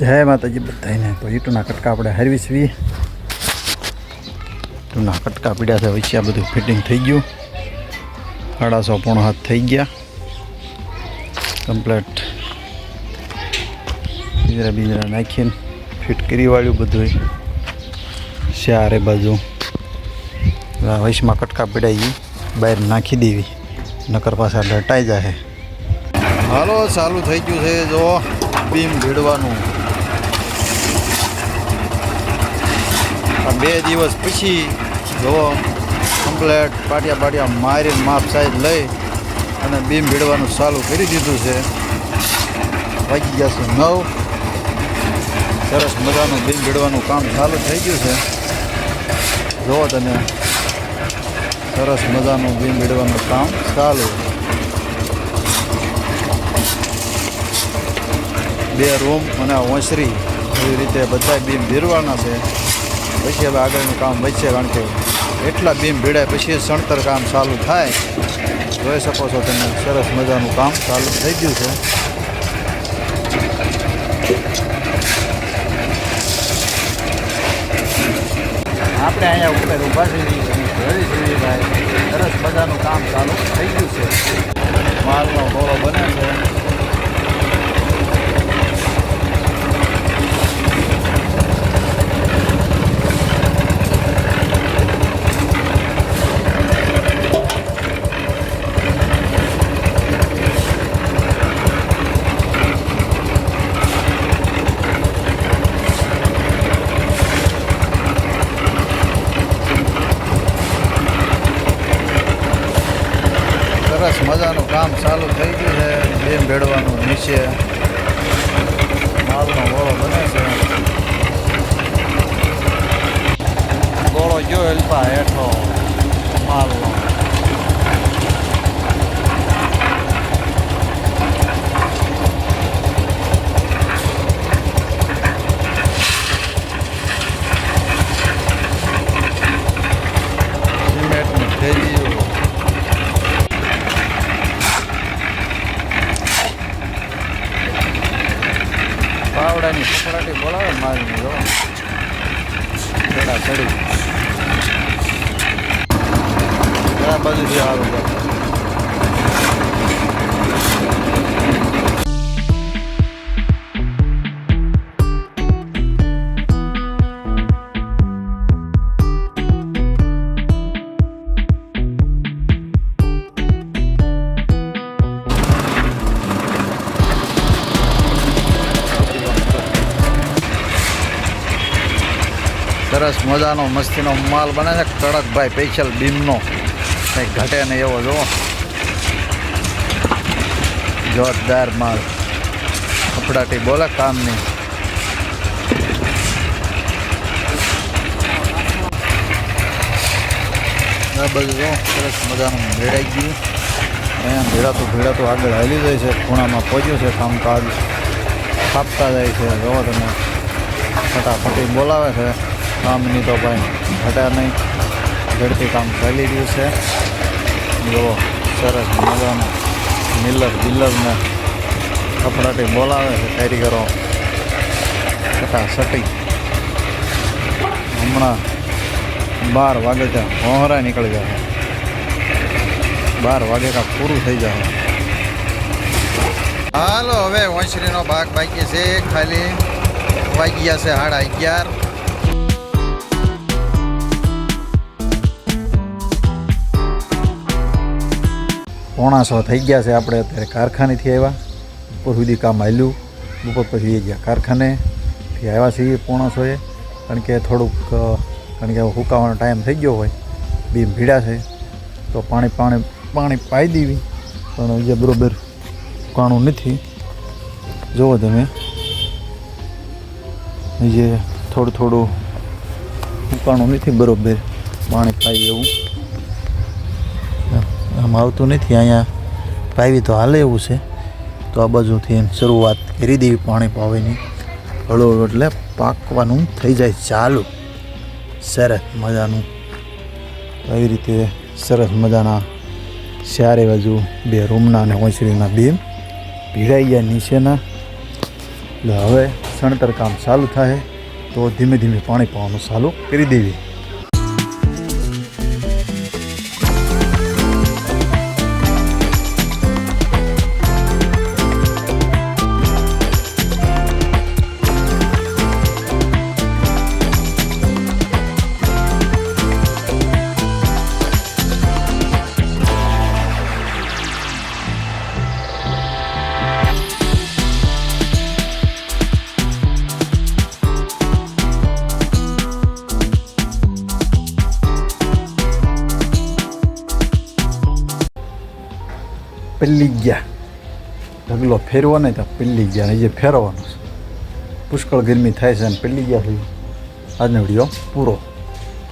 જય માતાજી બધાને તો ઈટુના કટકા આપણે હારવીસવી ઈટુના કટકા પીડ્યા છે વચ્ચે બધું ફિટિંગ થઈ ગયું. અઢાસો પોણો હાથ થઈ ગયા. કમ્પ્લેટ. બીજરા બીજરા નાખીને ફિટ કરી વાળ્યું બધું ચારે બાજુ. વૈશમાં કટકા પીડાઈ બહાર નાખી દેવી. નકર પાછા ડટાઈ જાય હાલો, ચાલુ થઈ ગયું છે, જો, બીમ ભીડવાનું. બે દિવસ પછી જો કમ્પ્લેટ પાટિયા પાટિયા મારીને માપ સાઈઝ લઈ અને બીમ ભીડવાનું ચાલુ કરી દીધું છે. વાગી ગયા છે નવ. સરસ મજાનું બીમ ભીડવાનું કામ ચાલુ થઈ ગયું છે. જુઓ તમે સરસ મજાનું બીમ ભીડવાનું કામ ચાલુ. બે રૂમ અને ઓસરી એવી રીતે બધા બીમ ભીરવાના છે. પછી હવે આગળનું કામ વધશે કારણ કે એટલા બીમ ભીડાય પછી સણતર કામ ચાલુ થાય. જોઈ શકો છો તમે, સરસ મજાનું કામ ચાલુ થઈ ગયું છે. આપણે અહીંયા ઉપર ઊભા થઈ ભાઈ. સરસ મજાનું કામ ચાલુ થઈ ગયું છે. માલનો ઘોડો બને છે. સરસ મજાનું કામ ચાલુ થઈ ગયું છે. બેમ ભેળવાનું નીચે. માલનો ગોળો બને છે. ગોળો ગયો હેલ્પા હેઠો. માલનો પાવડાની પકડાટી બોલાવે મારીને ચડા. આ બાજુથી સારું સરસ મજાનો મસ્તીનો માલ બને છે. કડકભાઈ સ્પેશિયલ બીમનો. કંઈ ઘટે નહીં એવો, જુઓ. જોરદાર માલ. કપડાટી બોલે કામની. બધું જો સરસ મજાનું ભેળાઈ ગયું. અહીંયા ભેળાતું ભેળાતું આગળ હાલી જાય છે. ખૂણામાં પહોંચ્યું છે કામકાજ. કાપતા જાય છે. જોવો તમે. ફટાફટી બોલાવે છે. કામની તો ભાઈ ઘટા નહીં. ઝડપી કામ ચાલી રહ્યું છે. જુઓ સરસ મજાનું મિલર બિલરને કપડાટી બોલાવે છે કારીગરો. ફટાસટી હમણાં બાર વાગે ત્યાં હોહરા નીકળી જશે બાર વાગે કાં પૂરું થઈ જશે હાલો, હવે વંશરીનો ભાગ બાકી છે. ખાલી વાગી ગયા છે સાડા અગિયાર. પોણા સો થઈ ગયા છે આપણે અત્યારે કારખાનેથી આવ્યા. બપોર સુધી કામ હાલ્યું બપોર પછી ગયા કારખાનેથી આવ્યા છીએ પોણા સોએ કારણ કે થોડુંક કારણ કે હુકાવાનો ટાઈમ થઈ ગયો હોય. બીમ ભીડા છે. તો પાણી પાણી પાણી પાઈ દેવી. પણ જે બરોબર કાણું નથી. જુઓ તમે. જે થોડું થોડું હુકાણું નથી બરોબર. પાણી પાઈ એવું. આમ આવતું નથી. અહીંયા પાવી તો હાલે એવું છે. તો આ બાજુથી એમ શરૂઆત કરી દેવી પાણી પાવીની. હળો હળો એટલે પાકવાનું થઈ જાય ચાલુ. સરસ મજાનું. આવી રીતે સરસ મજાના ચારે બાજુ બે રૂમના અને ઓસરીના બે ભીડાઈ ગયા નીચેના. એટલે હવે સણતર કામ ચાલુ થાય. તો ધીમે ધીમે પાણી પાવાનું ચાલુ કરી દેવી. પેલી ગયા ઢગલો ફેરવો નહીં તો પેલી ગયા ને જે ફેરવવાનું છે પુષ્કળ ગરમી થાય છે અને પેલી ગયા થઈ આજનો વીડિયો પૂરો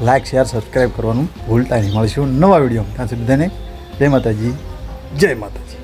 લાઇક શેર સબસ્ક્રાઈબ કરવાનું ભૂલતા નહીં મળીશું નવા વીડિયો ત્યાં સુધી બધાને જય માતાજી જય માતાજી